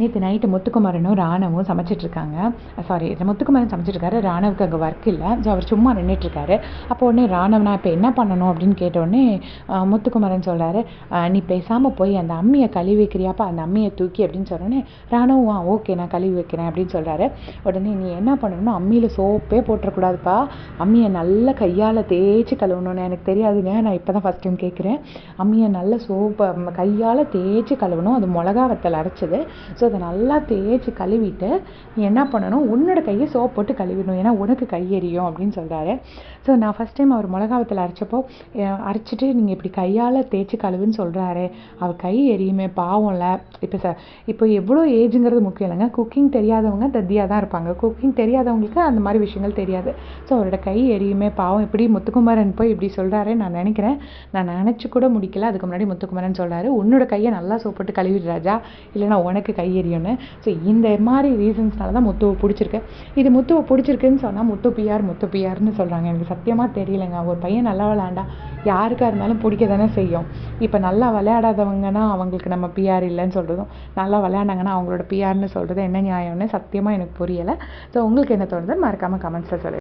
நேற்று நைட்டு முத்துக்குமாரனும் ராணவும் சமைச்சிட்ருக்காங்க. சாரி முத்துக்குமாரன் சமைச்சிட்ருக்காரு ராணவுக்கு அங்கே ஒர்க் இல்லை. ஸோ அவர் சும்மா நின்றுட்டுருக்காரு அப்போ உடனே ராணவ் நான் இப்போ என்ன பண்ணணும்? அப்படின்னு கேட்டோடனே முத்துக்குமாரன் சொல்கிறாரு நீ பேசாமல் போய் அந்த அம்மியை கழுவி வைக்கிறியாப்பா? அந்த அம்மியை தூக்கி அப்படின்னு சொன்னோடனே ராணவும் ஆ ஓகே நான் கழுவி வைக்கிறேன் அப்படின்னு சொல்கிறாரு உடனே நீ என்ன பண்ணணும்னா அம்மியில் சோப்பே போட்டுறக்கூடாதுப்பா அம்மியை நல்லா கையால் தேய்ச்சி கழுவணும்னு எனக்கு தெரியாதுங்க. நான் இப்போ தான் ஃபஸ்ட் டைம் கேட்குறேன் அம்மியை நல்லா சோப்பை கையால் தேய்ச்சி கழுவணும். அது மிளகா வத்தல் அரைச்சது. ஸோ அதை நல்லா தேய்ச்சி கழுவிட்டு நீ என்ன பண்ணணும்? உன்னோட கையை சோப் போட்டு கழுவிடணும். ஏன்னா உனக்கு கை எரியும் அப்படின்னு சொல்கிறாரு ஸோ நான் ஃபஸ்ட் டைம் அவர் மிளகாவத்தில் அரைச்சப்போ அரைச்சிட்டு நீங்கள் இப்படி கையால் தேய்ச்சி கழுவுன்னு சொல்கிறாரு அவர் கை எரியுமே பாவம்ல இப்போ ச இப்போ எவ்வளோ ஏஜுங்கிறது முக்கியம் இல்லைங்க. குக்கிங் தெரியாதவங்க தத்தியாக தான் இருப்பாங்க. குக்கிங் தெரியாதவங்களுக்கு அந்த மாதிரி விஷயங்கள் தெரியாது. ஸோ அவரோட கை எரியுமே பாவம். இப்படி முத்துக்குமாரன் போய் இப்படி சொல்கிறாரு நான் நினைக்கிறேன். நான் நினச்சி கூட முடிக்கல. அதுக்கு முன்னாடி முத்துக்குமாரன் சொல்கிறாரு உன்னோட கையை நல்லா சோப்பிட்டு கழுவிடுறாஜா இல்லைனா உனக்கு கை எரியும்னு ஸோ இந்த மாதிரி ரீசன்ஸ்னால தான் முத்துவை பிடிச்சிருக்கு. இது முத்துவை பிடிச்சிருக்குன்னு சொன்னால் முத்து பிஆர் முத்து பிஆர்னு சொல்கிறாங்க எனக்கு சத்தியமாக தெரியலைங்க. ஒரு பையன் நல்லா விளையாண்டா யாருக்காக இருந்தாலும் பிடிக்க தானே செய்யும். இப்போ நல்லா விளையாடாதவங்கன்னா அவங்களுக்கு நம்ம பிஆர் இல்லைன்னு சொல்கிறதும் நல்லா விளையாண்டாங்கன்னா அவங்களோட பிஆர்னு சொல்கிறது என்ன நியாயம்னு சத்தியமாக எனக்கு புரியலை. ஸோ உங்களுக்கு என்ன தோணுது மறக்காமல் கமெண்ட்ஸில் சொல்லு